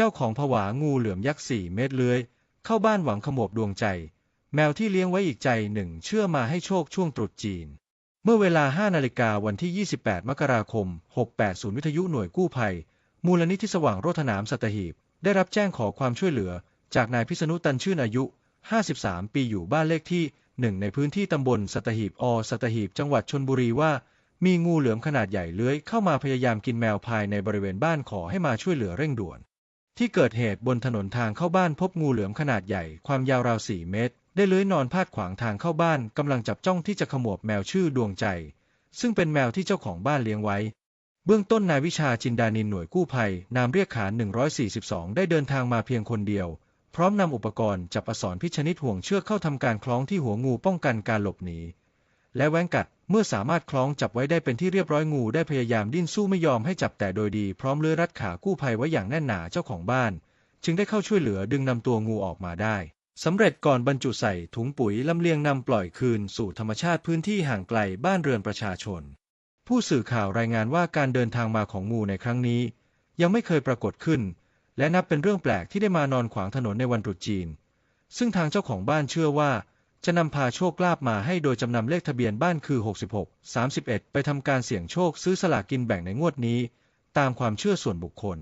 เจ้าของผวางูเหลือมยักษ์สี่เมตรเลื้อยเข้าบ้านหวังขโมบดวงใจ แมวที่เลี้ยงไว้อีกใจหนึ่งเชื่อมาให้โชคช่วงตรุษจีน เมื่อเวลา 5 นาฬิกาวันที่ 28 มกราคม 68ศูนย์วิทยุหน่วยกู้ภัย มูลนิธิสว่างโรถนามสัตหีบ ได้รับแจ้งขอความช่วยเหลือ จากนายพิษณุตันชื่นอายุ 53 ปีอยู่บ้านเลขที่ 1 ในพื้นที่ตำบลสัตหีบอสัตหีบจังหวัดชนบุรีว่ามีงูเหลือมขนาดใหญ่เลื้อยเข้ามาพยายามกินแมวภายในบริเวณบ้านขอให้มาช่วยเหลือเร่งด่วน ที่เกิดเหตุบนถนนทางเข้าบ้านพบงูเหลือมขนาดใหญ่ความยาวราว 4 เมตร ได้เลื้อยนอนพาดขวางทางเข้าบ้านกำลังจับจ้องที่จะขมวบแมวชื่อดวงใจ ซึ่งเป็นแมวที่เจ้าของบ้านเลี้ยงไว้ เบื้องต้นนายวิชาจินดานินหน่วยกู้ภัย นามเรียกขาน 142 ได้เดินทางมาเพียงคนเดียว พร้อมนำอุปกรณ์จับอสรพิชนิดห่วงเชือกเข้าทำการคล้องที่หัวงูป้องกันการหลบหนีและแว้งกัด เมื่อสามารถคล้องจับไว้ได้เป็นที่เรียบร้อยงูได้พยายามดิ้นสู้ไม่ยอมให้จับแต่โดยดีพร้อมเลื้อยรัดขากู้ภัยไว้อย่างแน่นหนาเจ้าของบ้าน จึงได้เข้าช่วยเหลือดึงนำตัวงูออกมาได้สำเร็จก่อนบรรจุใส่ถุงปุ๋ยลำเลียงนำปล่อยคืนสู่ธรรมชาติพื้นที่ห่างไกลบ้านเรือนประชาชน ผู้สื่อข่าวรายงานว่าการเดินทางมาของงูในครั้งนี้ ยังไม่เคยปรากฏขึ้น และนับเป็นเรื่องแปลกที่ได้มานอนขวางถนนในวันตรุษจีน ซึ่งทางเจ้าของบ้านเชื่อว่า จะนำพาโชคลาภมาให้โดยจำนำเลขทะเบียนบ้านคือ 66 31 ไปทำการเสี่ยงโชคซื้อสลากกินแบ่งในงวดนี้ ตามความเชื่อส่วนบุคคล